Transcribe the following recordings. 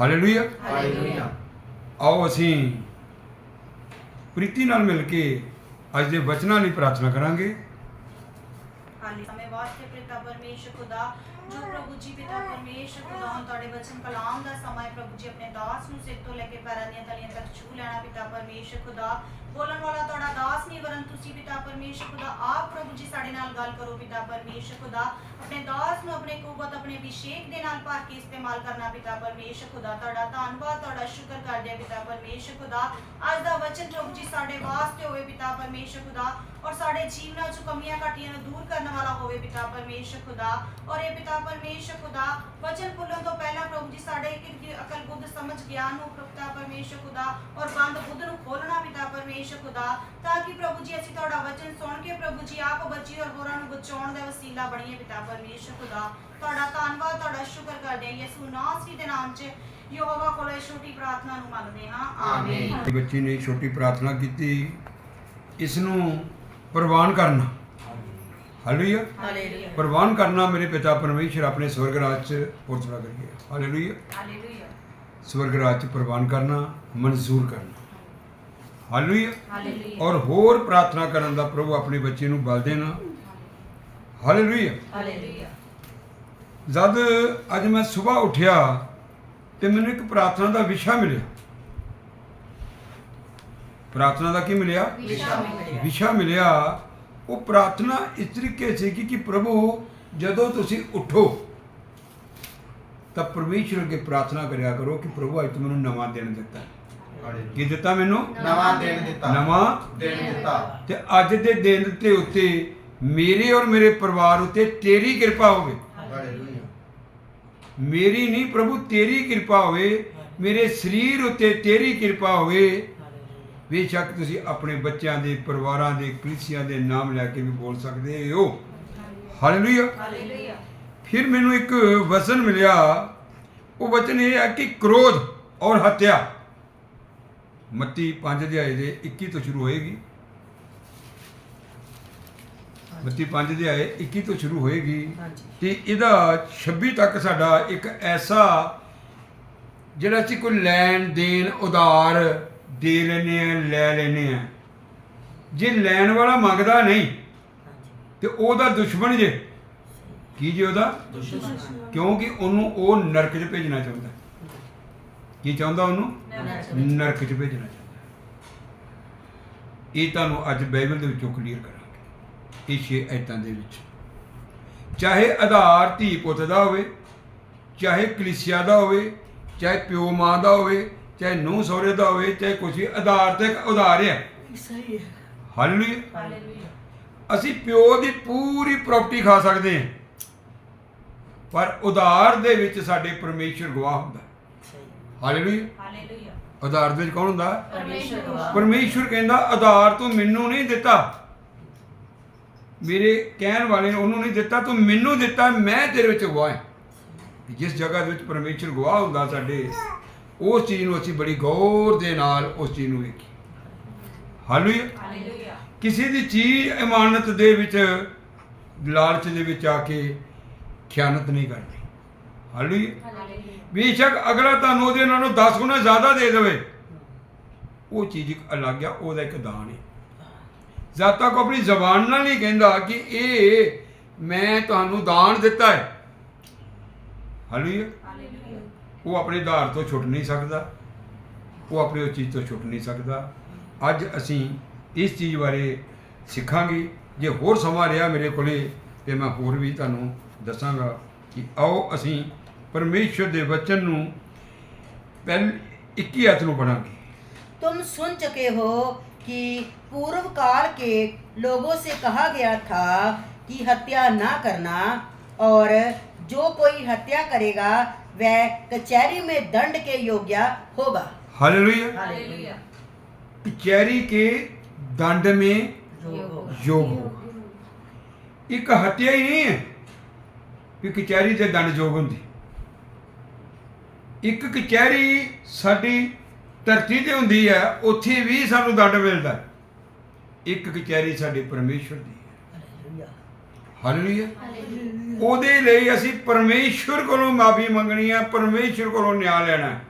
Hallelujah hallelujah ਆਓ ਅਸੀਂ ਪ੍ਰੀਤੀ ਨਾਲ ਮਿਲ ਕੇ ਅੱਜ ਦੇ ਵਚਨਾਂ ਲਈ ਪ੍ਰਾਰਥਨਾ ਕਰਾਂਗੇ। ਹਾਲੇ ਸਮੇਂ ਵਾਸਤੇ ਪਿਤਾ ਪਰਮੇਸ਼ਰ ਖੁਦਾ ਜੋ ਪ੍ਰਭੂ ਜੀ ਪਿਤਾ ਪਰਮੇਸ਼ਰ, ਖੁਦਾ ਤੁਹਾਡੇ ਵਚਨ ਕਲਾਮ ਦਾ ਸਮਾਂ ਪ੍ਰਭੂ ਜੀ, ਆਪਣੇ ਦਾਸ ਨੂੰ ਸਿਰ ਤੋਂ ਲੈ ਕੇ ਪੈਰਾਂ ਦੀਆਂ ਤਲੀਆਂ ਤੱਕ ਛੂ ਲੈਣਾ ਪਿਤਾ ਪਰਮੇਸ਼ਰ, ਖੁਦਾ ਬੋਲਣ ਵਾਲਾ ਤੁਹਾਡਾ ਦਾਸ ਨਹੀਂ, ਵਰਨ ਤੁਸੀਂ ਪਿਤਾ ਪਰਮੇਸ਼ਰ, ਖੁਦਾ ਆਪ ਪ੍ਰਭੂ ਜੀ ਸਾਡੇ ਨਾਲ ਗੱਲ ਕਰੋ ਪਿਤਾ ਪਰਮੇਸ਼ਰ, ਖੁਦਾ ਆਪਣੇ ਦਾਸ ਨੂੰ ਆਪਣੇ ਕੁਵਤ, ਆਪਣੇ ਅਭਿਸ਼ੇਕ ਦੇ ਨਾਲ ਭਰ ਕੇ ਇਸਤੇਮਾਲ ਕਰਨਾ ਪਿਤਾ ਪਰਮੇਸ਼ਰ, ਖੁਦਾ ਤੁਹਾਡਾ ਧੰਨਵਾਦ, ਤੁਹਾਡਾ ਸ਼ੁਕਰ ਕਰਦੇ ਹਾਂ ਪਿਤਾ ਪਰਮੇਸ਼ਰ, ਖੁਦਾ ਅੱਜ ਦਾ ਵਚਨ ਪ੍ਰਭੂ ਜੀ ਸਾਡੇ ਵਾਸਤੇ ਹੋਵੇ ਪਿਤਾ ਪਰਮੇਸ਼ਰ, ਖੁਦਾ ਔਰ ਸਾਡੇ ਜੀਵਨਾਂ 'ਚ ਕਮੀਆਂ ਘਾਟੀਆਂ ਨੂੰ ਦੂਰ ਕਰਨ ਵਾਲਾ ਹੋਵੇ ਪਿਤਾ ਪਰਮੇਸ਼ਰ, ਖੁਦਾ ਔਰ ਇਹ ਪਿਤਾ ਪਰਮੇਸ਼ਰ ਖੁਦਾ ਵਚਨ ਖੁੱਲਣ ਤੋਂ ਪਹਿਲਾਂ ਪ੍ਰਭੂ ਜੀ ਸਾਡੇ ਇੱਕ ਇੱਕ ਅਕਲ ਬੁੱਧ ਸਮਝ ਗਿਆਨ ਨੂੰ ਪਿਤਾ ਪਰਮੇਸ਼ਰ ਖੁਦਾ ਔਰ ਬੰਦ ਬੁੱਧ ਨੂੰ ਖੋਲਣਾ ਪਿਤਾ ਪਰਮੇਸ਼ਰ ਖੁਦਾ ਤਾਂ ਕਿ ਪ੍ਰਭੂ ਜੀ ਅਸੀਂ ਤੁਹਾਡਾ ਵਚਨ ਸੁਣ ਕੇ ਪ੍ਰਭੂ ਜੀ ਆਪ ਬੱਚੀ ਔਰ ਹੋਰਾਂ ਨੂੰ ਬਚਾਉਣ ਦਾ ਵਸੀਲਾ ਬਣੀਏ ਪਿਤਾ ਪਰਮੇਸ਼ਰ ਖੁਦਾ। ਤੁਹਾਡਾ ਧੰਨਵਾਦ ਤੁਹਾਡਾ ਸ਼ੁਕਰ ਕਰਦੇ ਹਾਂ ਯਿਸੂ ਨਾਸਰੀ ਦੇ ਨਾਮ 'ਚ ਯਹੋਵਾ ਕੋਲੋਂ ਇਹ ਛੋਟੀ ਪ੍ਰਾਰਥਨਾ ਨੂੰ ਮੰਗਦੇ ਹਾਂ। ਆਮੀਨ। ਬੱਚੀ ਨੇ ਛੋਟੀ ਪ੍ਰਾਰਥਨਾ ਕੀਤੀ ਇਸ ਨੂੰ ਪ੍ਰਵਾਨ ਕਰਨਾ। ਹਾਲੇਲੂਇਆ ਹਾਲੇਲੂਇਆ ਪ੍ਰਵਾਨ ਕਰਨਾ ਮੇਰੇ ਪਿਤਾ ਪਰਮੇਸ਼ਰ ਆਪਣੇ ਸਵਰਗ ਰਾਜ ਚ ਪੁਰਤਲਾ ਕਰੀਏ। ਹਾਲੇਲੂਇਆ ਹਾਲੇਲੂਇਆ ਸਵਰਗ ਰਾਜ ਚ ਪ੍ਰਵਾਨ ਕਰਨਾ ਮਨਜ਼ੂਰ ਕਰਨਾ। ਹਾਲੇਲੂਇਆ ਹਾਲੇਲੂਇਆ ਔਰ ਹੋਰ ਪ੍ਰਾਰਥਨਾ ਕਰਨ ਦਾ ਪ੍ਰਭੂ ਆਪਣੇ ਬੱਚੇ ਨੂੰ ਬਲ ਦੇਣਾ। ਹਾਲੇਲੂਇਆ ਹਾਲੇਲੂਇਆ ਜਦ ਅੱਜ ਮੈਂ ਸਵੇਰ ਉੱਠਿਆ ਤੇ ਮੈਨੂੰ ਇੱਕ ਪ੍ਰਾਰਥਨਾ ਦਾ ਵਿਸ਼ਾ ਮਿਲਿਆ। ਪ੍ਰਾਰਥਨਾ ਦਾ ਕੀ ਮਿਲਿਆ? ਵਿਸ਼ਾ ਮਿਲਿਆ। ਵਿਸ਼ਾ ਮਿਲਿਆ ਉਹ ਪ੍ਰਾਰਥਨਾ ਇਸ ਤਰੀਕੇ ਸੀ ਕਿ ਕਿ ਪ੍ਰਭੂ ਜਦੋਂ ਤੁਸੀਂ ਉੱਠੋ ਤਾਂ ਪਰਮੇਸ਼ਰ ਅੱਗੇ ਪ੍ਰਾਰਥਨਾ ਕਰਿਆ ਕਰੋ ਕਿ ਪ੍ਰਭੂ ਅੱਜ ਤੂੰ ਮੈਨੂੰ ਨਵਾਂ ਦਿਨ ਦਿੱਤਾ। ਕੀ ਦਿੱਤਾ ਮੈਨੂੰ? ਨਵਾਂ ਦਿਨ ਦਿੱਤਾ। ਨਵਾਂ ਦਿਨ ਦਿੱਤਾ। ਤੇ ਅੱਜ ਦੇ ਦਿਨ ਦੇ ਉੱਤੇ ਮੇਰੇ ਔਰ ਮੇਰੇ ਪਰਿਵਾਰ ਉੱਤੇ ਤੇਰੀ ਕਿਰਪਾ ਹੋਵੇ। ਹਾਲੇਲੂਇਆ। ਮੇਰੀ ਨਹੀਂ ਪ੍ਰਭੂ ਤੇਰੀ ਕਿਰਪਾ ਹੋਵੇ। ਮੇਰੇ ਸਰੀਰ ਉੱਤੇ ਤੇਰੀ ਕਿਰਪਾ ਹੋਵੇ। ਬੇਸ਼ੱਕ ਤੁਸੀਂ ਆਪਣੇ ਬੱਚਿਆਂ ਦੇ ਪਰਿਵਾਰਾਂ ਦੇ ਕਲੀਸਿਆਂ ਦੇ ਨਾਮ ਲੈ ਕੇ ਵੀ ਬੋਲ ਸਕਦੇ ਹੋ। ਹਾਲੇਲੂਇਆ ਹਾਲੇਲੂਇਆ ਫਿਰ ਮੈਨੂੰ ਇੱਕ ਵਚਨ ਮਿਲਿਆ। ਉਹ ਵਚਨ ਇਹ ਹੈ ਕਿ ਕ੍ਰੋਧ ਔਰ ਹੱਤਿਆ। ਮੱਤੀ 5 ਅਧਿਆਏ ਦੇ 21 ਤੋਂ ਸ਼ੁਰੂ ਹੋਏਗੀ। ਮੱਤੀ 5 ਅਧਿਆਏ 21 ਤੋਂ ਸ਼ੁਰੂ ਹੋਏਗੀ। ਤੇ ਇਹਦਾ 26 ਤੱਕ ਸਾਡਾ ਇੱਕ ਐਸਾ ਜਿਹੜਾ ਸੀ ਕੋਈ ਲੈਣ ਦੇਣ ਉਧਾਰ ਦੇ ਲੈਨੇ ਆ ਲੈ ਲੈਨੇ ਆ। ਜੇ ਲੈਣ ਵਾਲਾ ਮੰਗਦਾ ਨਹੀਂ ਤੇ ਉਹਦਾ ਦੁਸ਼ਮਣ ਜੇ ਕੀ ਜੇ ਉਹਦਾ? ਦੁਸ਼ਮਣ। ਕਿਉਂਕਿ ਉਹਨੂੰ ਉਹ ਨਰਕ 'ਚ ਭੇਜਣਾ ਚਾਹੁੰਦਾ। ਕੀ ਚਾਹੁੰਦਾ ਉਹਨੂੰ? ਨਰਕ 'ਚ ਭੇਜਣਾ ਚਾਹੁੰਦਾ। ਇਹ ਤੁਹਾਨੂੰ ਅੱਜ ਬਾਈਬਲ ਦੇ ਵਿੱਚੋਂ ਕਲੀਅਰ ਕਰਾਂਗੇ। ਇਹ ਛੇ ਐਤਾਂ ਦੇ ਵਿੱਚ। ਚਾਹੇ ਆਧਾਰ ਧੀ ਪੁੱਤ ਦਾ ਹੋਵੇ ਚਾਹੇ ਕਲੀਸਿਆ ਦਾ ਹੋਵੇ ਚਾਹੇ ਪਿਓ ਮਾਂ ਦਾ ਹੋਵੇ ਚਾਹੇ ਨੂੰਹ ਸਹੁਰੇ ਦਾ ਹੋਵੇ ਚਾਹੇ ਕੁਛ ਵੀ ਆਧਾਰ ਤੇ ਉਧਾਰ ਹੈ ਸਹੀ ਹੈ। ਹਾਲੇਲੂਇਆ ਅਸੀਂ ਪਿਓ ਦੀ ਪੂਰੀ ਪ੍ਰਾਪਰਟੀ ਖਾ ਸਕਦੇ ਹਾਂ। ਪਰ ਉਧਾਰ ਦੇ ਵਿੱਚ ਸਾਡੇ ਪਰਮੇਸ਼ਰ ਗਵਾਹ ਹੁੰਦਾ। ਹਾਲੇਲੂਇਆ ਹਾਲੇਲੂਇਆ ਉਧਾਰ ਦੇ ਵਿੱਚ ਕੌਣ ਹੁੰਦਾ? ਪਰਮੇਸ਼ਰ ਗਵਾਹ ਪਰਮੇਸ਼ਰ ਕਹਿੰਦਾ ਆਧਾਰ ਤੂੰ ਮੈਨੂੰ ਨਹੀਂ ਦਿੱਤਾ। ਮੇਰੇ ਕਹਿਣ ਵਾਲੇ ਨੇ ਉਹਨੂੰ ਨਹੀਂ ਦਿੱਤਾ ਤੂੰ ਮੈਨੂੰ ਦਿੱਤਾ ਮੈਂ ਤੇਰੇ ਵਿੱਚ ਗਵਾਹ ਹਾਂ। ਜਿਸ ਜਗ੍ਹਾ ਦੇ ਵਿੱਚ ਪਰਮੇਸ਼ਰ ਗਵਾਹ ਹੁੰਦਾ ਸਾਡੇ ਉਸ ਚੀਜ਼ ਨੂੰ ਅਸੀਂ ਬੜੀ ਗੌਰ ਦੇ ਨਾਲ ਉਸ ਚੀਜ਼ ਨੂੰ ਵੇਖੀ। ਹਾਲੇਲੂਇਆ ਕਿਸੇ ਦੀ ਚੀਜ਼ ਇਮਾਨਤ ਦੇ ਵਿੱਚ ਲਾਲਚ ਦੇ ਵਿੱਚ ਆ ਕੇ ਖਿਆਨਤ ਨਹੀਂ ਕਰਨੀ ਹਾਲੇਲੂਇਆ ਬੇਸ਼ੱਕ ਅਗਲਾ ਤੁਹਾਨੂੰ ਉਹਦੇ ਨਾਲੋਂ 10 ਗੁਣਾ ਜ਼ਿਆਦਾ ਦੇ ਦੇਵੇ। ਉਹ ਚੀਜ਼ ਇੱਕ ਅਲੱਗ ਆ ਉਹਦਾ ਇੱਕ ਦਾਨ ਹੈ ਜਦ ਤੱਕ ਉਹ ਆਪਣੀ ਜ਼ਬਾਨ ਨਾਲ ਨਹੀਂ ਕਹਿੰਦਾ ਕਿ ਇਹ ਮੈਂ ਤੁਹਾਨੂੰ ਦਾਨ ਦਿੱਤਾ ਹੈ। ਹਾਲੇਲੂਇਆ ਉਹ ਆਪਣੇ ਆਧਾਰ ਤੋਂ ਛੁੱਟ ਨਹੀਂ ਸਕਦਾ ਉਹ ਆਪਣੀ ਉਹ ਚੀਜ਼ ਤੋਂ ਛੁੱਟ ਨਹੀਂ ਸਕਦਾ ਅੱਜ ਅਸੀਂ ਇਸ ਚੀਜ਼ ਬਾਰੇ ਸਿੱਖਾਂਗੇ ਜੇ ਹੋਰ ਸਮਾਂ ਰਿਹਾ ਮੇਰੇ ਕੋਲੇ ਤੇ ਮੈਂ ਹੋਰ ਵੀ ਤੁਹਾਨੂੰ ਦੱਸਾਂਗਾ ਕਿ ਆਓ ਅਸੀਂ ਪਰਮੇਸ਼ਰ ਦੇ ਵਚਨ ਨੂੰ ਪਹਿਲ 21 ਹੱਥ ਨੂੰ ਪੜਾਂਗੇ तुम सुन चुके हो कि पूर्व काल के लोगों से कहा गया था कि हत्या ना करना और जो कोई हत्या करेगा वह कचहरी में दंड के योग्य होगा हालेलुया ਹਾਲੇਲੂਇਆ कचहरी के दंड में योग होगा योग होगा ਇੱਕ ਹੱਤਿਆ ਹੀ ਨਹੀਂ ਹੈ ਕਿ ਕਚਹਿਰੀ ਦੇ ਦੰਡ ਯੋਗ ਹੁੰਦੀ ਇੱਕ ਕਚਹਿਰੀ ਸਾਡੀ ਧਰਤੀ ਤੇ ਹੁੰਦੀ ਹੈ ਉੱਥੇ ਵੀ ਸਾਨੂੰ ਦੰਡ ਮਿਲਦਾ ਹੈ। ਇੱਕ ਕਚਹਿਰੀ ਸਾਡੇ ਪਰਮੇਸ਼ਵਰ ਦੀ ਹੈ हालेलुया ਹਾਲੇਲੂਇਆ ਉਹਦੇ ਲਈ ਅਸੀਂ ਪਰਮੇਸ਼ਵਰ ਕੋਲੋਂ ਮਾਫੀ ਮੰਗਣੀ ਹੈ ਪਰਮੇਸ਼ਵਰ ਕੋਲੋਂ ਨਿਆਂ ਲੈਣਾ। ਹੈ।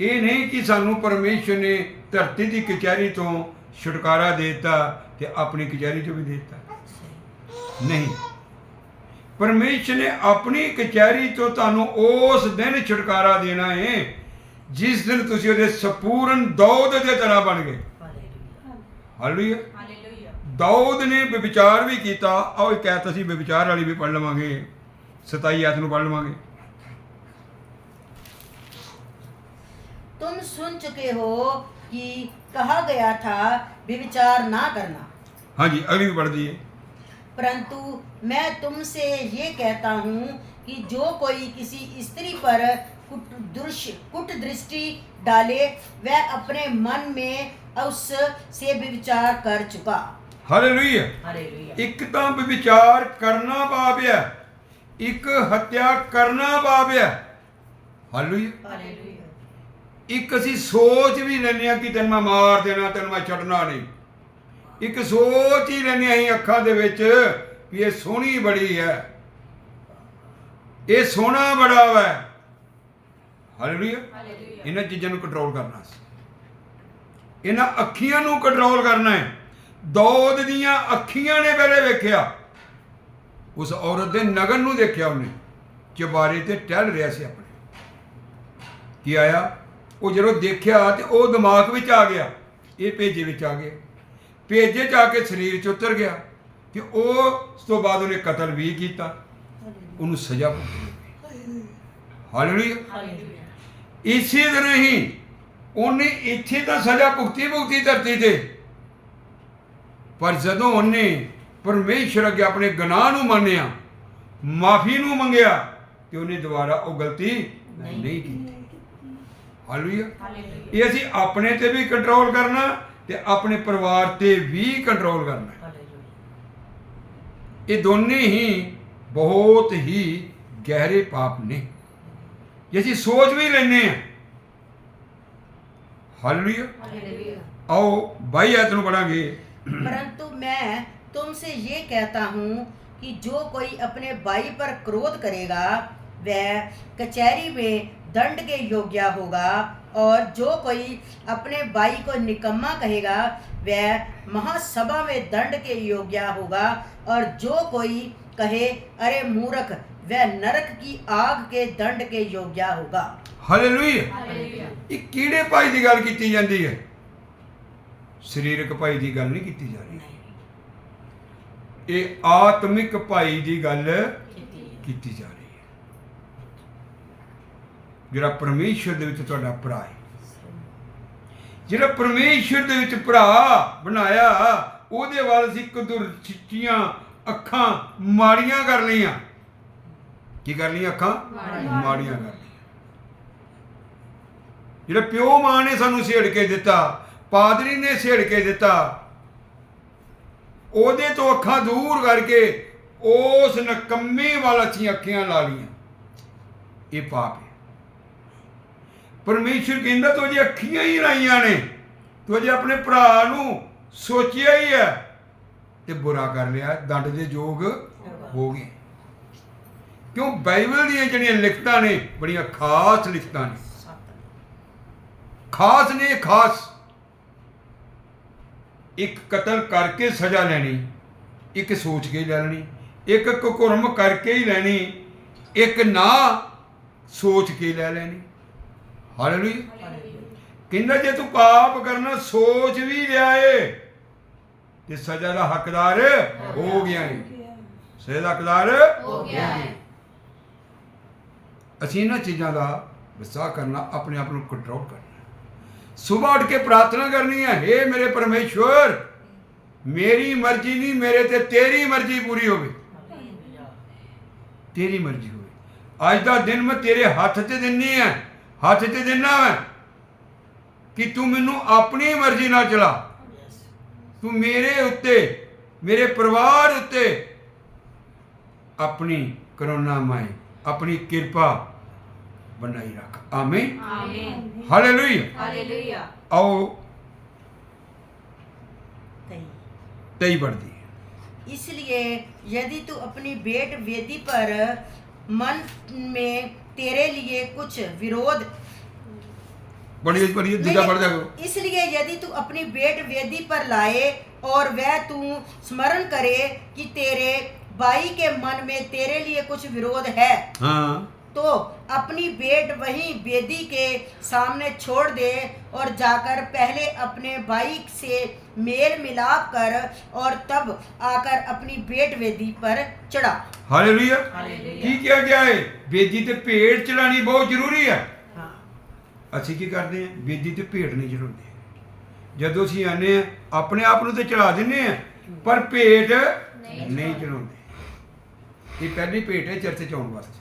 ਇਹ ਨਹੀਂ ਕਿ ਸਾਨੂੰ ਪਰਮੇਸ਼ਵਰ ਨੇ ਧਰਤੀ ਦੀ ਕਚਹਿਰੀ ਤੋਂ ਛੁਟਕਾਰਾ ਦੇ ਦਿੱਤਾ ਤੇ ਆਪਣੀ ਕਚਹਿਰੀ ਤੋਂ ਵੀ ਦੇ ਦਿੱਤਾ। ਨਹੀਂ। ਪਰਮੇਸ਼ਵਰ ਨੇ ਆਪਣੀ ਕਚਹਿਰੀ ਤੋਂ ਤੁਹਾਨੂੰ ਉਸ ਦਿਨ ਛੁਟਕਾਰਾ ਦੇਣਾ ਹੈ ਜਿਸ ਦਿਨ ਤੁਸੀਂ ਉਹਦੇ ਸੰਪੂਰਨ ਦੌਦ ਦੇ ਤਰ੍ਹਾਂ ਬਣ ਗਏ। ਹਾਲੇਲੂਇਆ ਹਾਲੇਲੂਇਆ ਦਾਊਦ ਨੇ ਵਿਚਾਰ ਵੀ ਕੀਤਾ ਆਓ ਇੱਕ ਐਤ ਅਸੀਂ ਵਿਚਾਰ ਵਾਲੀ ਵੀ ਪੜ ਲਵਾਂਗੇ 27 ਐਤ ਨੂੰ ਪੜ ਲਵਾਂਗੇ तुम सुन चुके हो कि कहा गया था विचार ना करना ਹਾਂਜੀ ਅਗਲੀ ਵੀ ਪੜ ਦਈਏ परंतु मैं तुमसे ये कहता हूँ कि जो कोई किसी स्त्री पर कुट दृश्य कुट दृष्टि डाले वह अपने मन में उस से विचार कर चुका ਹਾਲੇਲੂਇਆ। ਹਾਲੇਲੂਇਆ। ਇੱਕ ਤਾਂ ਵਿਚਾਰ ਕਰਨਾ ਪਾਪ ਹੈ ਇੱਕ ਹੱਤਿਆ ਕਰਨਾ ਪਾਪ ਹੈ ਹਾਲੇਲੂਇਆ। ਇੱਕ ਅਸੀਂ ਸੋਚ ਵੀ ਲੈਂਦੇ ਆ ਕਿ ਤੈਨੂੰ ਮੈਂ ਮਾਰ ਦੇਣਾ ਤੈਨੂੰ ਮੈਂ ਛੱਡਣਾ ਨਹੀਂ। ਇੱਕ ਸੋਚ ਹੀ ਲੈਂਦੇ ਆ ਅਸੀਂ ਅੱਖਾਂ ਦੇ ਵਿੱਚ ਵੀ ਇਹ ਸੋਹਣੀ ਬੜੀ ਹੈ। ਇਹ ਸੋਹਣਾ ਬੜਾ ਹੈ ਹਾਲੇਲੂਇਆ। ਇਹਨਾਂ ਚੀਜ਼ਾਂ ਨੂੰ ਕੰਟਰੋਲ ਕਰਨਾ ਇਹਨਾਂ ਅੱਖੀਆਂ ਨੂੰ ਕੰਟਰੋਲ ਕਰਨਾ ਹੈ। ਦੌਦ ਦੀਆਂ ਅੱਖੀਆਂ ਨੇ ਮੇਰੇ ਵੇਖਿਆ। ਉਸ ਔਰਤ ਦੇ ਨਗਨ ਨੂੰ ਦੇਖਿਆ ਉਹਨੇ। ਚਬਾਰੇ ਤੇ ਟਹਿਲ ਰਿਹਾ ਸੀ ਆਪਣੇ। ਕੀ ਆਇਆ? ਉਹ ਜਦੋਂ ਦੇਖਿਆ ਤੇ ਉਹ ਦਿਮਾਗ ਵਿੱਚ ਆ ਗਿਆ। ਇਹ ਭੇਜੇ ਵਿੱਚ ਆ ਗਿਆ। ਭੇਜੇ ਚ ਆ ਕੇ ਸਰੀਰ ਚ ਉਤਰ ਗਿਆ ਤੇ ਉਹ ਉਸ ਤੋਂ ਬਾਅਦ ਉਹਨੇ ਕਤਲ ਵੀ ਕੀਤਾ। ਉਹਨੂੰ ਸਜ਼ਾ ਪਈ ਹਾਲੇਲੂਇਆ। ਇਸੇ ਤਰ੍ਹਾਂ ਹੀ ਉਹਨੇ ਇੱਥੇ ਤਾਂ ਸਜ਼ਾ ਭੁਗਤੀ ਭੁਗਤੀ ਧਰਤੀ ਤੇ ਪਰ ਜਦੋਂ ਉਹਨੇ ਪਰਮੇਸ਼ਰ ਅੱਗੇ ਆਪਣੇ ਗੁਨਾਹ ਨੂੰ ਮੰਨਿਆ ਮਾਫੀ ਨੂੰ ਮੰਗਿਆ ਤੇ ਉਹਨੇ ਦੁਬਾਰਾ ਉਹ ਗਲਤੀ ਨਹੀਂ ਕੀਤੀ। ਹਾਲੇਲੂਇਆ ਇਹ ਅਸੀਂ ਆਪਣੇ ਤੇ ਵੀ ਕੰਟਰੋਲ ਕਰਨਾ ਤੇ ਆਪਣੇ ਪਰਿਵਾਰ ਤੇ ਵੀ ਕੰਟਰੋਲ ਕਰਨਾ। ਇਹ ਦੋਨੇ ਹੀ ਬਹੁਤ ਹੀ ਗਹਿਰੇ ਪਾਪ ਨੇ। ਜੇ ਅਸੀਂ ਸੋਚ ਵੀ ਲੈਨੇ ਆ ਹਾਲੇਲੂਇਆ ਆਓ ਬਾਈ ਆਇਤ ਨੂੰ ਪੜਾਂਗੇ परंतु मैं तुमसे ये कहता हूँ कि जो कोई अपने भाई पर क्रोध करेगा वह कचहरी में दंड के योग्य होगा और जो कोई अपने भाई को निकम्मा कहेगा वह महासभा में दंड के योग्य होगा और जो कोई कहे अरे मूर्ख वह नरक की आग के दंड के योग्य होगा ਹਾਲੇਲੂਇਆ ਹਾਲੇਲੂਇਆ ਇਹ ਕਿਹੜੇ ਭਾਈ ਦੀ ਗੱਲ ਕੀਤੀ ਜਾਂਦੀ ਹੈ ਸਰੀਰਕ ਭਾਈ ਦੀ ਗੱਲ ਨਹੀਂ ਕੀਤੀ ਜਾ ਰਹੀ। ਇਹ ਆਤਮਿਕ ਭਾਈ ਦੀ ਗੱਲ ਕੀਤੀ ਜਾ ਰਹੀ ਹੈ। ਜਿਹੜਾ ਪਰਮੇਸ਼ਰ ਦੇ ਵਿੱਚ ਤੁਹਾਡਾ ਭਰਾ ਹੈ। ਜਿਹੜਾ ਪਰਮੇਸ਼ਰ ਦੇ ਵਿੱਚ ਭਰਾ ਬਣਾਇਆ ਉਹਦੇ ਵੱਲ ਅਸੀਂ ਕਦੁਰ ਚਿੱਟੀਆਂ ਅੱਖਾਂ ਮਾੜੀਆਂ ਕਰ ਲਈਆਂ। ਕੀ ਕਰ ਲਈਆਂ ਅੱਖਾਂ? ਮਾੜੀਆਂ। ਮਾੜੀਆਂ ਕਰ ਲਈਆਂ। ਜਿਹੜਾ ਪਿਓ ਮਾਂ ਨੇ ਸਾਨੂੰ ਛੇੜ ਕੇ ਦਿੱਤਾ ਪਾਦਰੀ ਨੇ ਛੇੜ ਕੇ ਦਿੱਤਾ। ਉਹਦੇ ਤੋਂ ਅੱਖਾਂ ਦੂਰ ਕਰਕੇ ਉਸ ਨਕੰਮੇ ਵਾਲ ਅੱਛੀਆਂ ਅੱਖੀਆਂ ਲਾ ਲੀਆਂ ਇਹ ਪਾਪ ਹੈ। ਪਰਮੇਸ਼ਰ ਕਹਿੰਦਾ ਤੂੰ ਜੇ ਅੱਖੀਆਂ ਹੀ ਲਾਈਆਂ ਨੇ। ਤੂੰ ਜੇ ਆਪਣੇ ਭਰਾ ਨੂੰ ਸੋਚਿਆ ਹੀ ਹੈ ਤੇ ਬੁਰਾ ਕਰ ਲਿਆ। ਦੰਡ ਦੇ ਯੋਗ ਹੋ ਗਏ। ਕਿਉਂ? ਬਾਈਬਲ ਦੀਆਂ ਜਿਹੜੀਆਂ ਲਿਖਤਾਂ ਨੇ, ਬੜੀਆਂ ਖਾਸ ਲਿਖਤਾਂ ਨੇ। ਖਾਸ ਨੇ ਖਾਸ। ਇੱਕ ਕਤਲ ਕਰਕੇ ਸਜ਼ਾ ਲੈਣੀ ਇੱਕ ਸੋਚ ਕੇ ਲੈ ਲੈਣੀ ਇੱਕ ਕੁਕਰਮ ਕਰਕੇ ਹੀ ਲੈਣੀ ਇੱਕ ਨਾ ਸੋਚ ਕੇ ਲੈ ਲੈਣੀ। ਹਾਲੇਲੂਇਆ ਕਹਿੰਦਾ ਜੇ ਤੂੰ ਪਾਪ ਕਰਨਾ ਸੋਚ ਵੀ ਲਿਆ ਏ ਤੇ ਸਜ਼ਾ ਦਾ ਹੱਕਦਾਰ ਹੋ ਗਿਆ ਏ ਸਜ਼ਾ ਦਾ ਹੱਕਦਾਰ ਹੋ ਗਿਆ ਹੈ ਅਸੀਂ ਇਹਨਾਂ ਚੀਜ਼ਾਂ ਦਾ ਵਿਸਾਹ ਕਰਨਾ ਆਪਣੇ ਆਪ ਨੂੰ ਕੰਟਰੋਲ ਕਰਨਾ। ਸਵੇਰ ਉੱਠ ਕੇ ਪ੍ਰਾਰਥਨਾ ਕਰਨੀ ਹੈ हे ਮੇਰੇ ਪਰਮੇਸ਼ਵਰ, ਮੇਰੀ ਮਰਜ਼ੀ ਨਹੀਂ, ਮੇਰੇ ਤੇ ਤੇਰੀ ਮਰਜ਼ੀ ਪੂਰੀ ਹੋਵੇ। ਤੇਰੀ ਮਰਜ਼ੀ ਹੋਵੇ। ਅੱਜ ਦਾ ਦਿਨ ਮੈਂ ਤੇਰੇ ਹੱਥ ਤੇ ਦਿੰਨੀ ਹੈ ਹੱਥ ਤੇ ਦਿੰਨਾ ਮੈਂ ਕਿ ਤੂੰ ਮੈਨੂੰ ਆਪਣੀ ਮਰਜ਼ੀ ਨਾਲ ਚਲਾ। ਤੂੰ ਮੇਰੇ ਉੱਤੇ, ਮੇਰੇ ਪਰਿਵਾਰ ਉੱਤੇ ਆਪਣੀ ਕਰੋਨਾ ਮਾਈ, ਆਪਣੀ ਕਿਰਪਾ बनाई रखा। आमीन। हालेलुया। आओ तई। बढ़ दी। इसलिए यदि तू अपनी भेंट वेदी पर मन में तेरे लिए कुछ विरोध बढ़िए बढ़िए दूसरा बढ़ जाएगा इसलिए यदि तू अपनी भेंट वेदी पर लाए और वह तू स्मरण करे कि तेरे भाई के मन में तेरे लिए कुछ विरोध है। हाँ। तो अपनी बेट वहीं वेदी के सामने छोड़ दे और जाकर पहले अपने भाई से मेल मिलाप कर और तब आकर अपनी बेट वेदी पर चढ़ा ਹਾਲੇਲੂਇਆ ਕੀ ਕਿਹਾ ਗਿਆ ਹੈ ਬੇਦੀ ਤੇ ਭੇਡ ਚੜਾਣੀ ਬਹੁਤ ਜ਼ਰੂਰੀ ਹੈ हाँ ਅਸੀਂ ਕੀ ਕਰਦੇ ਹਾਂ ਬੇਦੀ ਤੇ ਭੇਡ ਨਹੀਂ ਚੜਾਉਂਦੇ ਜਦੋਂ ਅਸੀਂ ਆਨੇ ਆ ਆਪਣੇ ਆਪ ਨੂੰ ਤੇ ਚੜਾ ਦਿੰਨੇ ਆ ਪਰ ਭੇਡ ਨਹੀਂ ਚੜਾਉਂਦੇ ਇਹ ਪਹਿਲੀ ਭੇਟ ਹੈ ਚਰਚ ਚ ਆਉਣ ਵਾਸਤੇ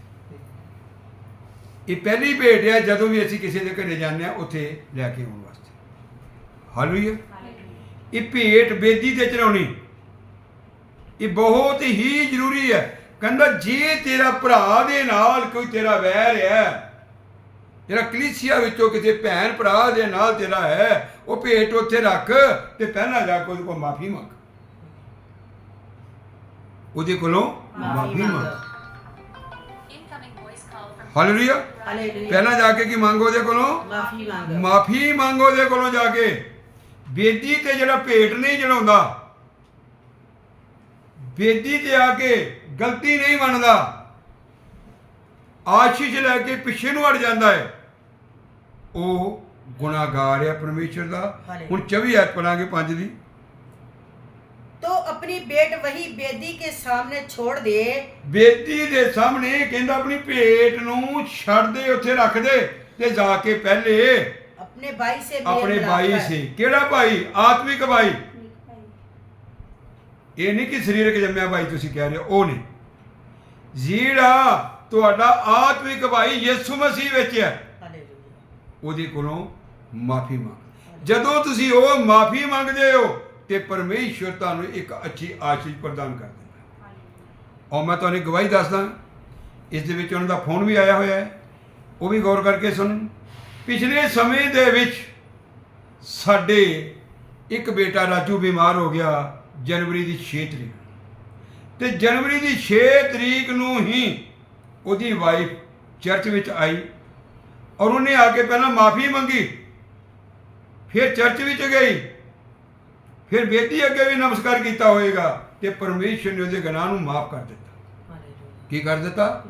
ਇਹ ਪਹਿਲੀ ਭੇਟ ਹੈ ਜਦੋਂ ਵੀ ਅਸੀਂ ਕਿਸੇ ਦੇ ਘਰੇ ਜਾਂਦੇ ਆ ਉੱਥੇ ਲੈ ਕੇ ਆਉਣ ਵਾਸਤੇ। ਹਾਲੇਲੂਇਆ ਇਹ ਭੇਟ ਬੇਦੀ ਤੇ ਚੜਾਉਣੀ ਇਹ ਬਹੁਤ ਹੀ ਜ਼ਰੂਰੀ ਹੈ ਕਹਿੰਦਾ ਜੇ ਤੇਰਾ ਭਰਾ ਦੇ ਨਾਲ ਕੋਈ ਤੇਰਾ ਵੈਰ ਹੈ ਤੇਰਾ ਕਲੀਸਿਆ ਵਿੱਚੋਂ ਕਿਸੇ ਭੈਣ ਭਰਾ ਦੇ ਨਾਲ ਤੇਰਾ ਹੈ ਉਹ ਭੇਟ ਉੱਥੇ ਰੱਖ ਤੇ ਪਹਿਲਾਂ ਜਾ ਕੇ ਉਹਦੇ ਕੋਲ ਮਾਫੀ ਮੰਗ। ਉਹਦੇ ਕੋਲੋਂ ਮਾਫੀ ਮੰਗ। ਹਾਲੇਲੂਇਆ ਪਹਿਲਾਂ ਜਾ ਕੇ ਕੀ ਮੰਗੋ ਦੇ ਕੋਲੋਂ? ਮਾਫੀ ਮੰਗੋ। ਮਾਫੀ ਮੰਗੋ ਦੇ ਕੋਲੋਂ ਜਾ ਕੇ। ਬੇਦੀ ਤੇ ਜਿਹੜਾ ਭੇਟ ਨਹੀਂ ਜਣਾਉਂਦਾ ਬੇਦੀ ਤੇ ਆ ਕੇ ਗਲਤੀ ਨਹੀਂ ਮੰਨਦਾ ਆਸ਼ੀਸ਼ ਲੈ ਕੇ ਪਿੱਛੇ ਨੂੰ ਹਟ ਜਾਂਦਾ ਹੈ। ਉਹ ਗੁਨਾਹਗਾਰ ਹੈ ਪਰਮੇਸ਼ਰ ਦਾ। ਹੁਣ 24 ਐਤ ਪੜਾਂਗੇ ਪੰਜ ਦੀ। तो अपनी बेट वही बेदी के सामने छोड़ दे ਬੇਦੀ ਦੇ ਸਾਹਮਣੇ ਕਹਿੰਦਾ ਆਪਣੀ ਭੇਟ ਨੂੰ ਛੱਡ ਦੇ ਉੱਥੇ ਰੱਖ ਦੇ ਤੇ ਜਾ ਕੇ ਪਹਿਲੇ अपने भाई से मेल ਆਪਣੇ मिलाप ਭਾਈ कर। ਸੇ ਕਿਹੜਾ ਭਾਈ ਆਤਮਿਕ ਭਾਈ ਇਹ ਨਹੀਂ ਕਿ ਸਰੀਰਕ ਜੰਮਿਆ ਭਾਈ ਤੁਸੀਂ ਕਹਿ ਰਹੇ ਹੋ ਉਹ ਨਹੀਂ ਜਿਹੜਾ ਤੁਹਾਡਾ ਆਤਮਿਕ ਭਾਈ ਯਿਸੂ ਮਸੀਹ ਵਿੱਚ ਹੈ हालेलुया ਉਹਦੇ ਕੋਲੋਂ ਮਾਫੀ ਮੰਗ ਜਦੋਂ ਤੁਸੀਂ ਉਹ ਮਾਫੀ ਮੰਗਦੇ ਹੋ ਤੇ ਪਰਮੇਸ਼ਵਰ ਤੁਹਾਨੂੰ ਇੱਕ ਅੱਛੀ ਆਸ਼ੀਸ਼ ਪ੍ਰਦਾਨ ਕਰ ਦਿੰਦਾ। ਔਰ ਮੈਂ ਤੁਹਾਨੂੰ ਗਵਾਹੀ ਦੱਸਦਾ ਇਸ ਦੇ ਵਿੱਚ ਉਹਨਾਂ ਦਾ ਫੋਨ ਵੀ ਆਇਆ ਹੋਇਆ ਹੈ। ਉਹ ਵੀ ਗੌਰ ਕਰਕੇ ਸੁਣ ਪਿਛਲੇ ਸਮੇਂ ਦੇ ਵਿੱਚ ਸਾਡੇ ਇੱਕ ਬੇਟਾ ਰਾਜੂ ਬਿਮਾਰ ਹੋ ਗਿਆ ਜਨਵਰੀ ਦੀ 6 ਤਰੀਕ ਤੇ ਜਨਵਰੀ ਦੀ 6 ਤਰੀਕ ਨੂੰ ਹੀ ਉਹਦੀ ਵਾਈਫ ਚਰਚ ਵਿੱਚ ਆਈ ਔਰ ਉਹਨੇ ਆ ਕੇ ਪਹਿਲਾਂ ਮਾਫੀ ਮੰਗੀ ਫਿਰ ਚਰਚ ਵਿੱਚ ਗਈ। ਫਿਰ ਬੇਟੀ ਅੱਗੇ ਵੀ ਨਮਸਕਾਰ ਕੀਤਾ ਹੋਏਗਾ ਤੇ ਪਰਮੇਸ਼ਰ ਨੇ ਉਹਦੇ ਗੁਨਾਹ ਨੂੰ ਮਾਫ ਕਰ ਦਿੱਤਾ। ਕੀ ਕਰ ਦਿੱਤਾ?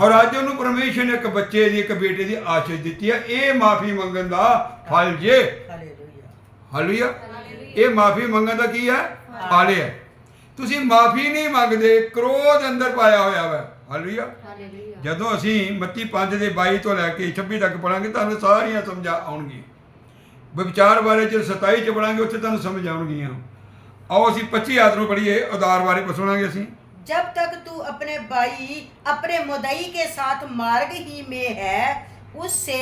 ਔਰ ਅੱਜ ਉਹਨੂੰ ਪਰਮੇਸ਼ਰ ਨੇ ਇੱਕ ਬੱਚੇ ਦੀ ਇੱਕ ਬੇਟੇ ਦੀ ਆਸ਼ੀਸ਼ ਦਿੱਤੀ ਹੈ। ਇਹ ਮਾਫੀ ਮੰਗਣ ਦਾ ਫਲ ਜੇ। ਹਾਲੇਲੂਇਆ। ਇਹ ਮਾਫੀ ਮੰਗਣ ਦਾ ਕੀ ਹੈ? ਫਲ। ਹੈ। ਤੁਸੀਂ ਮਾਫੀ ਨਹੀਂ ਮੰਗਦੇ ਕ੍ਰੋਧ ਅੰਦਰ ਪਾਇਆ ਹੋਇਆ ਵਾ। ਹਾਲੇਲੂਇਆ। ਜਦੋਂ ਅਸੀਂ ਮੱਤੀ ਪੰਜ ਦੇ 22 ਤੋਂ ਲੈ ਕੇ 26 ਤੱਕ ਪੜਾਂਗੇ ਤੁਹਾਨੂੰ ਸਾਰੀਆਂ ਸਮਝਾ ਆਉਣਗੀਆਂ। ਵਿਚਾਰ ਬਾਰੇ ਚ 27 ਚ ਪੜਾਂਗੇ ਉੱਥੇ ਤੁਹਾਨੂੰ ਸਮਝ ਆਉਣਗੀਆਂ ਆਓ ਅਸੀਂ 25 ਆਇਤ ਨੂੰ ਪੜ੍ਹੀਏ ਉਦਾਰ ਬਾਰੇ ਸੁਣਾਂਗੇ ਅਸੀਂ जब तक तू अपने भाई अपने मुदई के साथ मार्ग ही में है उससे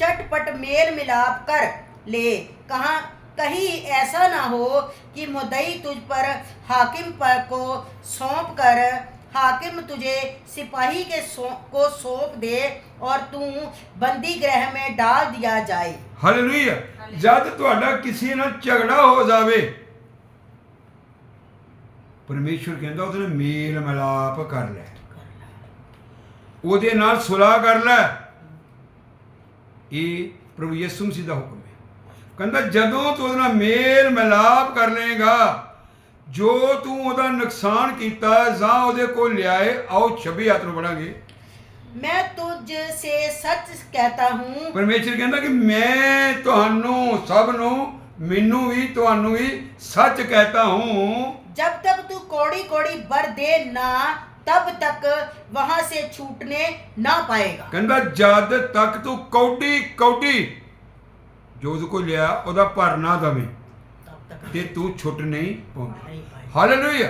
चटपट मेल मिलाप कर ले कहाँ कहीं ऐसा ना हो कि मुदई तुझ पर हाकिम पर को सौंप कर हाकिम तुझे सिपाही के सौ, को सौंप दे और तू बंदी गृह में डाल दिया जाए ਹਾਲੇਲੂਇਆ ਜਦ ਤੁਹਾਡਾ ਕਿਸੇ ਨਾਲ ਝਗੜਾ ਹੋ ਜਾਵੇ ਪਰਮੇਸ਼ਵਰ ਕਹਿੰਦਾ ਉਹਦੇ ਨਾਲ ਮੇਲ ਮਿਲਾਪ ਕਰ ਲੈ ਉਹਦੇ ਨਾਲ ਸੁਲਾਹ ਕਰ ਲੈ ਇਹ ਪ੍ਰਭੂ ਯਿਸੂ ਮਸੀਹ ਦਾ ਹੁਕਮ ਹੈ ਕਹਿੰਦਾ ਜਦੋਂ ਤੂੰ ਉਹਦੇ ਨਾਲ ਮੇਲ ਮਿਲਾਪ ਕਰ ਲੇਗਾ ਜੋ ਤੂੰ ਉਹਦਾ ਨੁਕਸਾਨ ਕੀਤਾ ਜਾਂ ਉਹਦੇ ਕੋਲ ਲਿਆਏ ਆਓ 26 ਹੱਥ ਨੂੰ ਪੜਾਂਗੇ मैं तुझ से सच कहता हूँ ਪਰਮੇਸ਼ਰ ਕਹਿੰਦਾ ਕਿ ਮੈਂ ਤੁਹਾਨੂੰ ਸਭ ਨੂੰ ਮੈਨੂੰ ਵੀ ਤੁਹਾਨੂੰ ਵੀ ਸੱਚ ਕਹਤਾ ਹੂੰ जब तक तू कौड़ी कौड़ी बर दे ना तब तक वहां से छूटने ना पाएगा ਕਹਿੰਦਾ ਜਦ ਤੱਕ ਤੂੰ ਕੌਡੀ ਕੌਡੀ ਜੋ ਉਹਦੇ ਕੋਲ ਲਿਆ ਉਹਦਾ ਭਰ ਨਾ ਦਵੇਂ तब तक ਤੇ ਤੂੰ ਛੁੱਟ ਨਹੀਂ ਪਾਉਂਦੀ। ਹਾਲੇਲੂਇਆ।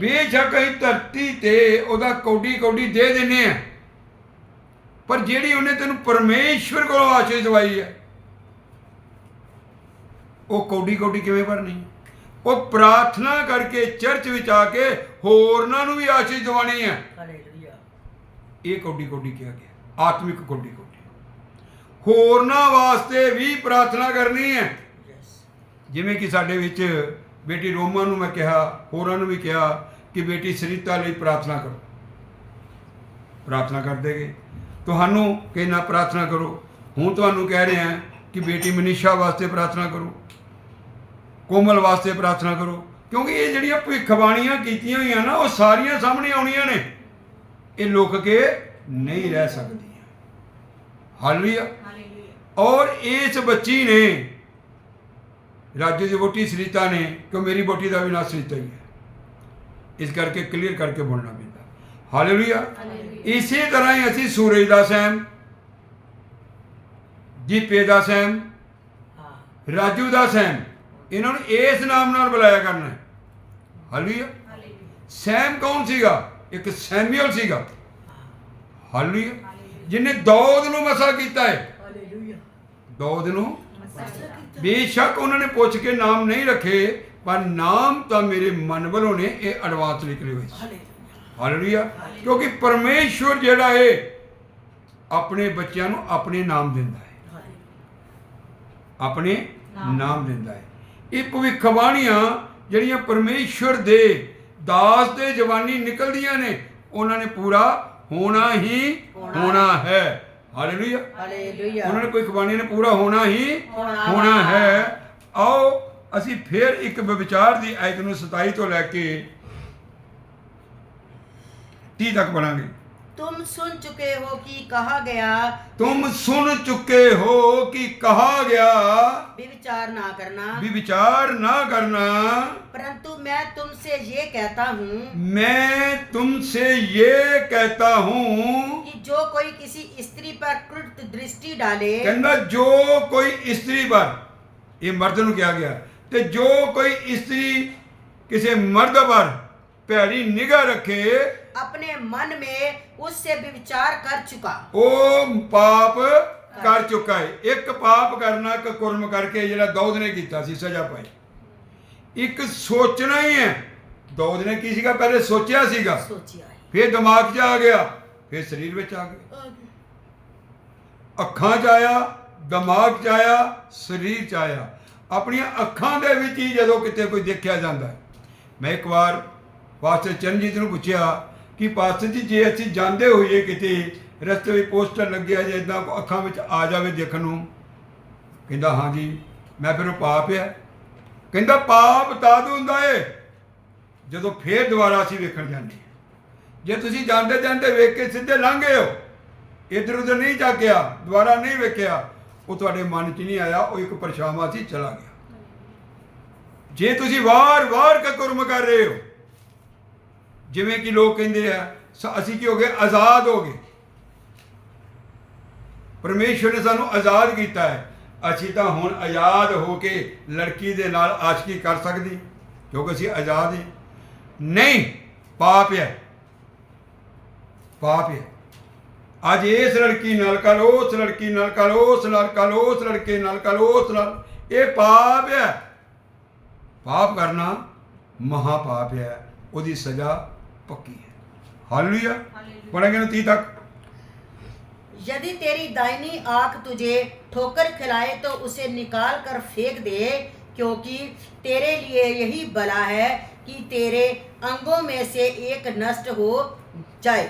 ਬੇਸ਼ੱਕ ਅਸੀਂ ਧਰਤੀ ਤੇ ਉਹਦਾ ਕੌਡੀ ਕੌਡੀ ਦੇ ਦਿੰਨੇ ਆ। ਪਰ ਜਿਹੜੀ ਉਹਨੇ ਤੈਨੂੰ ਪਰਮੇਸ਼ਵਰ ਕੋਲੋਂ ਆਸ਼ੀਸ਼ ਦਵਾਈ ਹੈ ਉਹ ਕੌਡੀ ਕੌਡੀ ਕਿਵੇਂ ਭਰਨੀ? ਉਹ ਪ੍ਰਾਰਥਨਾ ਕਰਕੇ ਚਰਚ ਵਿੱਚ ਆ ਕੇ ਹੋਰਨਾਂ ਨੂੰ ਵੀ ਆਸ਼ੀਸ਼ ਦਿਵਾਣੀ ਹੈ। ਇਹ ਕੌਡੀ ਕੌਡੀ ਕਿਹਾ ਗਿਆ। ਆਤਮਿਕ ਕੌਡੀ ਕੌਡੀ ਹੋਰਨਾਂ ਵਾਸਤੇ ਵੀ ਪ੍ਰਾਰਥਨਾ ਕਰਨੀ ਹੈ। ਜਿਵੇਂ ਕਿ ਸਾਡੇ ਵਿੱਚ ਬੇਟੀ ਰੋਮਾ ਨੂੰ ਮੈਂ ਕਿਹਾ ਹੋਰਾਂ ਨੂੰ ਵੀ ਕਿਹਾ ਕਿ ਬੇਟੀ ਸਰੀਤਾ ਲਈ ਪ੍ਰਾਰਥਨਾ ਕਰੋ। ਪ੍ਰਾਰਥਨਾ ਕਰਦੇਗੇ ਤੁਹਾਨੂੰ ਕਹਿਣਾ ਪ੍ਰਾਰਥਨਾ ਕਰੋ। ਹੁਣ ਤੁਹਾਨੂੰ ਕਹਿ ਰਹੇ ਹਾਂ ਕਿ ਬੇਟੀ ਮਨੀਸ਼ਾ ਵਾਸਤੇ ਪ੍ਰਾਰਥਨਾ ਕਰੋ। ਕੋਮਲ ਵਾਸਤੇ ਪ੍ਰਾਰਥਨਾ ਕਰੋ। ਕਿਉਂਕਿ ਇਹ ਜਿਹੜੀਆਂ ਭਵਿੱਖਬਾਣੀਆਂ ਕੀਤੀਆਂ ਹੋਈਆਂ ਨਾ ਉਹ ਸਾਰੀਆਂ ਸਾਹਮਣੇ ਆਉਣੀਆਂ ਨੇ। ਇਹ ਲੁਕ ਕੇ ਨਹੀਂ ਰਹਿ ਸਕਦੀਆਂ। ਹਾਲੇਲੂਇਆ ਹਾਲੇਲੂਇਆ ਔਰ ਇਸ ਬੱਚੀ ਨੇ ਰਾਜੂ ਦੀ ਵੋਟੀ ਸਰੀਤਾ ਨੇ ਕਿ ਮੇਰੀ ਵੋਟੀ ਦਾ ਵੀ ਨਾਂ ਸਰੀਤਾ ਹੀ ਹੈ? ਇਸ ਕਰਕੇ ਕਲੀਅਰ ਕਰਕੇ ਬੋਲਣਾ ਪੈਂਦਾ। ਹਾਲੇਲੂਇਆ ਇਸੇ ਤਰ੍ਹਾਂ ਹੀ ਅਸੀਂ ਸੂਰਜ ਦਾ ਸੈਮ ਦੀਪੇ ਦਾ ਸੈਮ ਰਾਜੂ ਦਾ ਸੈਮ ਇਹਨਾਂ ਨੂੰ ਇਸ ਨਾਮ ਨਾਲ ਬੁਲਾਇਆ ਕਰਨਾ ਹੈ। ਹਾਲੇਲੂਇਆ ਸੈਮ ਕੌਣ ਸੀਗਾ? ਇੱਕ ਸੈਮੂਅਲ ਸੀਗਾ। ਹਾਲੇਲੂਇਆ ਜਿਹਨੇ ਦੌਦ ਨੂੰ ਮਸਾ ਕੀਤਾ ਹੈ। ਹਾਲੇਲੂਇਆ ਦੌਦ ਨੂੰ ਮਸੀਹ ਬੇਸ਼ੱਕ ਉਹਨਾਂ ਨੇ ਪੁੱਛ ਕੇ ਨਾਮ ਨਹੀਂ ਰੱਖੇ ਪਰ ਨਾਮ ਤਾਂ ਮੇਰੇ ਮਨ ਵੱਲੋਂ ਨੇ ਇਹ ਐਡਵਾਂਸ ਨਿਕਲੇ ਹੋਏ ਹਾਲੇਲੂਇਆ ਕਿਉਂਕਿ ਪਰਮੇਸ਼ਵਰ ਜਿਹੜਾ ਹੈ ਆਪਣੇ ਬੱਚਿਆਂ ਨੂੰ ਆਪਣੇ ਨਾਮ ਦਿੰਦਾ ਹੈ ਆਪਣੇ ਨਾਮ। ਦਿੰਦਾ ਹੈ ਇਹ ਭਵਿੱਖਬਾਣੀਆਂ ਜਿਹੜੀਆਂ ਪਰਮੇਸ਼ਵਰ ਦੇ ਦਾਸ ਦੇ ਜਵਾਨੀ ਨਿਕਲਦੀਆਂ ਨੇ ਉਹਨਾਂ ਨੇ ਪੂਰਾ ਹੋਣਾ ਹੀ ਹੋਣਾ ਹੈ। ਹਾਲੇਲੂਇਆ। ਹਾਲੇਲੂਇਆ। ਉਹਨਾਂ ਨੇ ਕੋਈ ਖਬਾਨੀ ਨੇ ਪੂਰਾ ਹੋਣਾ ਹੀ ਹੋਣਾ। ਹੈ। ਆਓ ਅਸੀਂ ਫਿਰ ਇੱਕ ਵਿਚਾਰ ਦੀ ਆਇਤ ਨੂੰ 27 ਤੋਂ ਲੈ ਕੇ 30 ਤੱਕ ਪੜਾਂਗੇ तुम सुन चुके हो कि कहा गया तुम सुन चुके हो कि कहा गया? विचार ना करना। विचार ना करना। परंतु मैं तुमसे ये कहता हूँ मैं तुमसे ये कहता हूँ कि जो कोई किसी स्त्री पर कृत दृष्टि डाले कहना जो कोई स्त्री पर ये मर्द क्या गया? तो जो कोई स्त्री किसी मर्द पर ਭੈੜੀ ਨਿਗਾਹ ਰੱਖੇ अपने मन में उससे विचार कर चुका ਉਹ ਪਾਪ ਕਰ ਚੁੱਕਾ ਹੈ ਇੱਕ ਪਾਪ ਕਰਨਾ ਇੱਕ ਕੁਰਮ ਕਰਕੇ ਜਿਹੜਾ ਦੌਦ ਨੇ ਕੀਤਾ ਸੀ ਸਜ਼ਾ ਪਾਈ ਇੱਕ ਸੋਚਣਾ ਹੀ ਹੈ ਦੌਦ ਨੇ ਕੀ ਸੀਗਾ ਪਹਿਲੇ ਸੋਚਿਆ ਸੀਗਾ सोचिया है ਫਿਰ ਦਿਮਾਗ 'ਚ ਆ ਗਿਆ ਫਿਰ ਸਰੀਰ ਵਿੱਚ ਆ ਗਿਆ ਅੱਖਾਂ 'ਚ ਆਇਆ ਦਿਮਾਗ 'ਚ ਆਇਆ ਸਰੀਰ 'ਚ ਆਇਆ ਆਪਣੀਆਂ ਅੱਖਾਂ ਦੇ ਵਿੱਚ ਹੀ ਜਦੋਂ ਕਿਤੇ ਕੋਈ ਦੇਖਿਆ ਜਾਂਦਾ ਹੈ ਮੈਂ ਇੱਕ ਵਾਰ ਪਾਸਟਰ ਚਰਨਜੀਤ ਨੂੰ ਪੁੱਛਿਆ ਕਿ ਪਾਸਟਰ ਜੀ, ਜੇ ਅਸੀਂ ਜਾਂਦੇ ਹੋਈਏ ਕਿਤੇ, ਰਸਤੇ ਵਿੱਚ ਪੋਸਟਰ ਲੱਗਿਆ ਜੇ ਇਦਾਂ ਅੱਖਾਂ ਵਿੱਚ ਆ ਜਾਵੇ ਦੇਖਣ ਨੂੰ। ਕਹਿੰਦਾ, ਹਾਂ ਜੀ, ਮੈਂ ਫਿਰ ਉਹ ਪਾਪ ਆ। ਕਹਿੰਦਾ, ਪਾਪ ਤਦ ਹੁੰਦਾ ਏ, ਜਦੋਂ ਫੇਰ ਦੁਬਾਰਾ ਅਸੀਂ ਵੇਖਣ ਜਾਂਦੇ ਜੇ ਤੁਸੀਂ ਜਾਂਦੇ ਜਾਂਦੇ ਵੇਖ ਕੇ ਸਿੱਧੇ ਲੰਘ ਗਏ ਹੋ, ਇਧਰ ਉਧਰ ਨਹੀਂ ਜਾਗਿਆ ਦੁਬਾਰਾ ਨਹੀਂ ਵੇਖਿਆ, ਉਹ ਤੁਹਾਡੇ ਮਨ 'ਚ ਨਹੀਂ ਆਇਆ, ਉਹ ਇੱਕ ਪਰਛਾਵਾਂ ਸੀ ਚਲਾ ਗਿਆ। ਜੇ ਤੁਸੀਂ ਵਾਰ-ਵਾਰ ਕਕਰਮ ਕਰ ਰਹੇ ਹੋ ਜਿਵੇਂ ਕਿ ਲੋਕ ਕਹਿੰਦੇ ਆ, ਸ- ਅਸੀਂ ਕੀ ਹੋ ਗਏ? ਆਜ਼ਾਦ ਹੋ ਗਏ। ਪਰਮੇਸ਼ਵਰ ਨੇ ਸਾਨੂੰ ਆਜ਼ਾਦ ਕੀਤਾ ਹੈ। ਅਸੀਂ ਤਾਂ ਹੁਣ ਆਜ਼ਾਦ ਹੋ ਕੇ ਲੜਕੀ ਦੇ ਨਾਲ ਆਸ਼ਕੀ ਕਰ ਸਕਦੀ ਕਿਉਂਕਿ ਅਸੀਂ ਆਜ਼ਾਦ ਹਾਂ। ਨਹੀਂ, ਪਾਪ ਹੈ। ਪਾਪ ਹੈ। ਅੱਜ ਇਸ ਲੜਕੀ ਨਾਲ ਕੱਲ ਉਸ ਲੜਕੀ ਨਾਲ ਕੱਲ ਉਸ ਨਾਲ ਕੱਲ ਉਸ ਲੜਕੇ ਨਾਲ ਕੱਲ ਉਸ ਨਾਲ। ਇਹ ਪਾਪ ਹੈ। ਪਾਪ ਕਰਨਾ ਮਹਾ ਪਾਪ ਹੈ। ਉਹਦੀ ਸਜ਼ਾ पक्की है। हालेलुया। पढ़ेंगे ना ती तक। यदि तेरी दाहिनी आँख तुझे ठोकर खिलाए तो उसे निकाल कर फेंक दे क्योंकि तेरे लिए यही भला है कि तेरे अंगों में से एक नष्ट हो जाए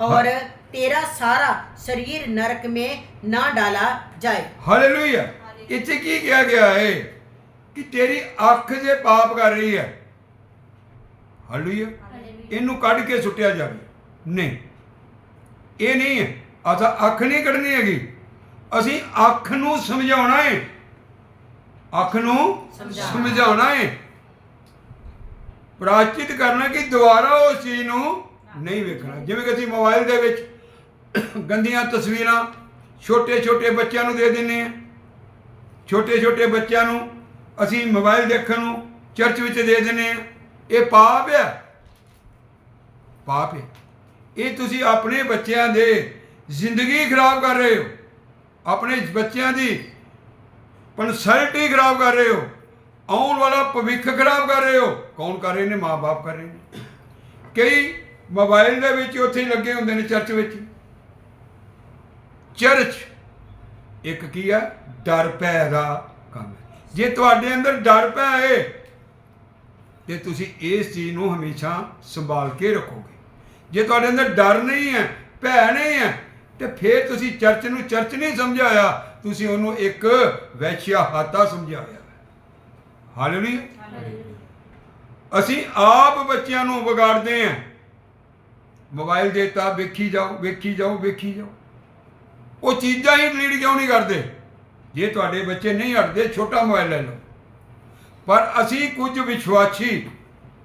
और हाँ। तेरा सारा शरीर नरक में ना डाला जाए। हालेलुया। इसे की किया गया है कि तेरी आँख से पाप कर रही है। हालेलुया। ਇਹਨੂੰ ਕੱਢ ਕੇ ਸੁੱਟਿਆ ਜਾਵੇ। ਨਹੀਂ। ਇਹ ਨਹੀਂ ਹੈ। ਅਸਾਂ ਅੱਖ ਨਹੀਂ ਕੱਢਣੀ ਹੈਗੀ। ਅਸੀਂ ਅੱਖ ਨੂੰ ਸਮਝਾਉਣਾ ਹੈ। ਅੱਖ ਨੂੰ ਸਮਝਾਉਣਾ। ਹੈ। ਪ੍ਰਾਚਿਤ ਕਰਨਾ ਕਿ ਦੁਬਾਰਾ ਉਸ ਚੀਜ਼ ਨੂੰ ਨਹੀਂ ਵੇਖਣਾ। ਜਿਵੇਂ ਕਿ ਅਸੀਂ ਮੋਬਾਈਲ ਦੇ ਵਿੱਚ ਗੰਦੀਆਂ ਤਸਵੀਰਾਂ ਛੋਟੇ ਛੋਟੇ ਬੱਚਿਆਂ ਨੂੰ ਦੇ ਦਿੰਨੇ ਆ ਛੋਟੇ ਛੋਟੇ ਬੱਚਿਆਂ ਨੂੰ ਅਸੀਂ ਮੋਬਾਈਲ ਦੇਖਣ ਨੂੰ ਚਰਚ ਵਿੱਚ ਦੇ ਦਿੰਨੇ ਆ ਇਹ ਪਾਪ ਹੈ। ਪਾਪ ਹੈ। ਇਹ ਤੁਸੀਂ ਆਪਣੇ ਬੱਚਿਆਂ ਦੇ ਜ਼ਿੰਦਗੀ ਖਰਾਬ ਕਰ ਰਹੇ ਹੋ। ਆਪਣੇ ਬੱਚਿਆਂ ਦੀ ਪਨਸਲਟੀ ਖਰਾਬ ਕਰ ਰਹੇ ਹੋ। ਆਉਣ ਵਾਲਾ ਭਵਿੱਖ ਖਰਾਬ ਕਰ ਰਹੇ ਹੋ। ਕੌਣ ਕਰ ਰਹੇ ਨੇ? ਮਾਪੇ ਕਰ ਰਹੇ ਨੇ। ਕਈ ਮੋਬਾਈਲ ਦੇ ਵਿੱਚ ਉੱਥੇ ਲੱਗੇ ਹੁੰਦੇ ਨੇ ਚਰਚ ਵਿੱਚ। ਚਰਚ ਇੱਕ ਕੀ ਹੈ ਡਰ ਭੈ ਦਾ ਕੰਮ ਹੈ। ਜੇ ਤੁਹਾਡੇ ਅੰਦਰ ਡਰ ਭੈ ਹੈ ਤੇ ਤੁਸੀਂ ਇਸ ਚੀਜ਼ ਨੂੰ ਹਮੇਸ਼ਾ ਸੰਭਾਲ ਕੇ ਰੱਖੋਗੇ। ਜੇ ਤੁਹਾਡੇ ਅੰਦਰ ਡਰ ਨਹੀਂ ਹੈ ਭੈ ਨਹੀਂ ਹੈ ਤੇ ਫਿਰ ਤੁਸੀਂ ਚਰਚ ਨੂੰ ਚਰਚ ਨਹੀਂ ਸਮਝਾਇਆ ਤੁਸੀਂ ਉਹਨੂੰ ਇੱਕ ਵੈਸ਼ਿਆ ਹਾਤਾ ਸਮਝਾਇਆ। ਹਾਲੇਲੂਇਆ ਅਸੀਂ ਆਪ ਬੱਚਿਆਂ ਨੂੰ ਵਿਗਾੜਦੇ ਹਾਂ। ਮੋਬਾਈਲ ਦੇਤਾ ਵੇਖੀ ਜਾਓ ਵੇਖੀ ਜਾਓ ਵੇਖੀ ਜਾਓ। ਉਹ ਚੀਜ਼ਾਂ ਹੀ ਡਿਲੀਟ ਕਿਉਂ ਨਹੀਂ ਕਰਦੇ? ਜੇ ਤੁਹਾਡੇ ਬੱਚੇ ਨਹੀਂ ਹਟਦੇ ਛੋਟਾ ਮੋਬਾਈਲ ਲੈ ਲਓ। ਪਰ ਅਸੀਂ ਕੁਝ ਵਿਸ਼ਵਾਸੀ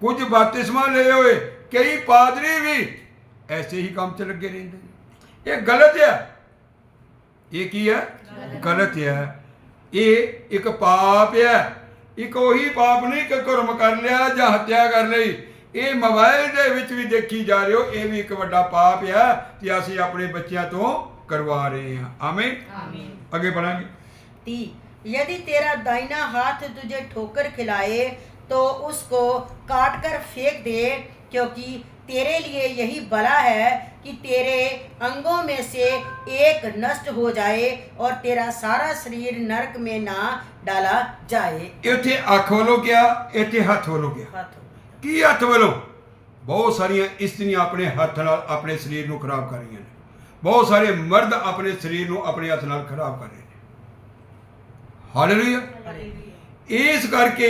ਕੁਝ ਬਾਤਿਸਮਾ ਲਏ ਹੋਏ ਕਈ ਪਾਦਰੀ ਵੀ ਐਸੇ ਹੀ ਕੰਮ 'ਚ ਲੱਗੇ ਰਹਿੰਦੇ ਨੇ। ਇਹ ਗਲਤ ਹੈ ਇਹ ਕੀ ਹੈ ਗਲਤ ਹੈ ਇਹ ਇੱਕ ਪਾਪ ਹੈ ਇੱਕ ਉਹੀ ਪਾਪ ਨਹੀਂ ਕਿ ਕਰਮ ਕਰ ਲਿਆ ਜਾਂ ਹੱਤਿਆ ਕਰ ਲਈ। ਇਹ ਮੋਬਾਈਲ ਦੇ ਵਿੱਚ ਵੀ ਦੇਖੀ ਜਾ ਰਹੇ ਹੋ ਇਹ ਵੀ ਇੱਕ ਵੱਡਾ ਪਾਪ ਹੈ ਤੇ ਅਸੀਂ ਆਪਣੇ ਬੱਚਿਆਂ ਤੋਂ ਕਰਵਾ ਰਹੇ ਹਾਂ। ਆਮੀਨ। ਅੱਗੇ ਪੜਾਂਗੇ 30 यदि तेरा दाहिना हाथ तुझे ठोकर खिलाए तो उसको काट कर फेंक दे क्योंकि तेरे लिए यही भला है कि तेरे अंगों में से एक नष्ट हो जाए और तेरा सारा शरीर नरक में ना डाला जाए ਇੱਥੇ ਅੱਖ ਵੱਲੋਂ ਗਿਆ ਇੱਥੇ ਹੱਥ ਵੱਲੋਂ ਗਿਆ हाथ ਕੀ ਹੱਥ ਵੱਲੋਂ ਬਹੁਤ ਸਾਰੀਆਂ ਇਸਤਰੀਆਂ ਆਪਣੇ ਹੱਥ ਨਾਲ ਆਪਣੇ ਸਰੀਰ ਨੂੰ ਖਰਾਬ ਕਰ ਰਹੀਆਂ ਨੇ ਬਹੁਤ ਸਾਰੇ ਮਰਦ ਆਪਣੇ ਸਰੀਰ ਨੂੰ ਆਪਣੇ ਹੱਥ ਨਾਲ ਖਰਾਬ ਕਰ ਰਹੇ ਨੇ ਹਾਲੇਲੂਇਆ। ਇਸ ਕਰਕੇ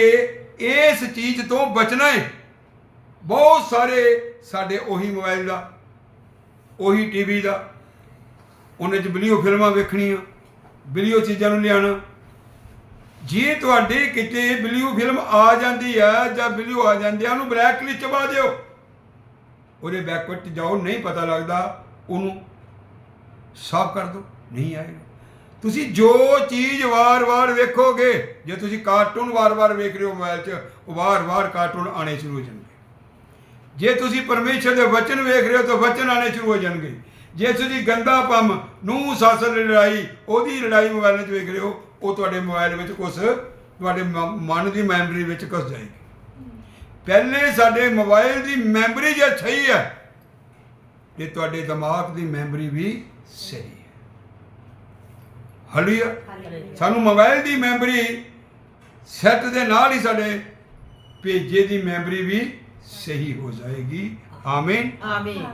ਇਸ ਚੀਜ਼ ਤੋਂ ਬਚਣਾ ਹੈ ਬਹੁਤ ਸਾਰੇ ਸਾਡੇ ਉਹੀ ਮੋਬਾਈਲ ਦਾ, ਉਹੀ ਟੀਵੀ ਦਾ, ਉਹਨੇ ਚ ਵੀਡੀਓ ਫਿਲਮਾਂ ਵੇਖਣੀਆਂ ਵੀਡੀਓ ਚੀਜ਼ਾਂ ਨੂੰ ਲਿਆਉਣਾ ਜੇ ਤੁਹਾਡੇ ਕਿਤੇ ਵੀਡੀਓ ਫਿਲਮ ਆ ਜਾਂਦੀ ਆ ਜਾਂ ਵੀਡੀਓ ਆ ਜਾਂਦੀ ਆ ਉਹਨੂੰ ਬਲੈਕ ਲਿਸਟ ਚਬਾ ਦਿਓ, ਉਹਦੇ ਬੈਕਵਰਡ ਚ ਜਾਓ, ਨਹੀਂ ਪਤਾ ਲੱਗਦਾ, ਉਹਨੂੰ ਸਾਫ਼ ਕਰ ਦਿਓ, ਨਹੀਂ ਆਏਗਾ। ਤੁਸੀਂ ਜੋ ਚੀਜ਼ ਵਾਰ-ਵਾਰ ਵੇਖੋਗੇ, ਜੇ ਤੁਸੀਂ ਕਾਰਟੂਨ ਵਾਰ-ਵਾਰ ਵੇਖ ਰਹੇ ਹੋ ਮੋਬਾਈਲ 'ਚ, ਉਹ ਵਾਰ-ਵਾਰ ਕਾਰਟੂਨ ਆਣੇ ਸ਼ੁਰੂ ਹੋ ਜਾਣਗੇ। ਜੇ ਤੁਸੀਂ ਪਰਮੇਸ਼ਰ ਦੇ ਵਚਨ ਵੇਖ ਰਹੇ ਹੋ, ਤਾਂ ਵਚਨ ਆਣੇ ਸ਼ੁਰੂ ਹੋ ਜਾਣਗੇ। ਜੇ ਤੁਸੀਂ ਗੰਦਾ ਪੰਮ ਨੂੰ ਸਾਸਰ ਲੜਾਈ, ਉਹਦੀ ਲੜਾਈ ਮੋਬਾਈਲ 'ਚ ਵੇਖ ਰਹੇ ਹੋ, ਉਹ ਤੁਹਾਡੇ ਮੋਬਾਈਲ ਵਿੱਚ ਕੁਝ ਤੁਹਾਡੇ ਮ- ਮਨ ਦੀ ਮੈਮਰੀ ਵਿੱਚ ਘੁਸ ਜਾਏਗੀ। ਪਹਿਲੇ ਸਾਡੇ ਮੋਬਾਈਲ ਦੀ ਮੈਮਰੀ ਜੇ ਸਹੀ ਹੈ, ਤੇ ਤੁਹਾਡੇ ਦਿਮਾਗ ਦੀ ਮੈਮਰੀ ਵੀ ਸਹੀ ਹਲੂਇਆ ਸਾਨੂੰ ਮੋਬਾਈਲ ਦੀ ਮੈਮਰੀ ਸੈੱਟ ਦੇ ਨਾਲ ਹੀ ਸਾਡੇ ਭੇਜੇ ਦੀ ਮੈਮਰੀ ਵੀ ਸਹੀ ਹੋ ਜਾਏਗੀ। ਆਮੀਨ। ਆਮੀਨ।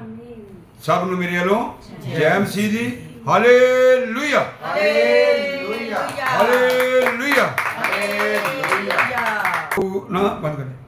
ਸਭ ਨੂੰ ਮੇਰੇ ਵੱਲੋਂ ਜੈ ਸੀ ਦੀ ਹਾਲੇਲੂਇਆ। ਹਾਲੇਲੂਇਆ। ਹਾਲੇਲੂਇਆ। ਹਾਲੇਲੂਇਆ। ਨਾ ਬੰਦ ਕਰ।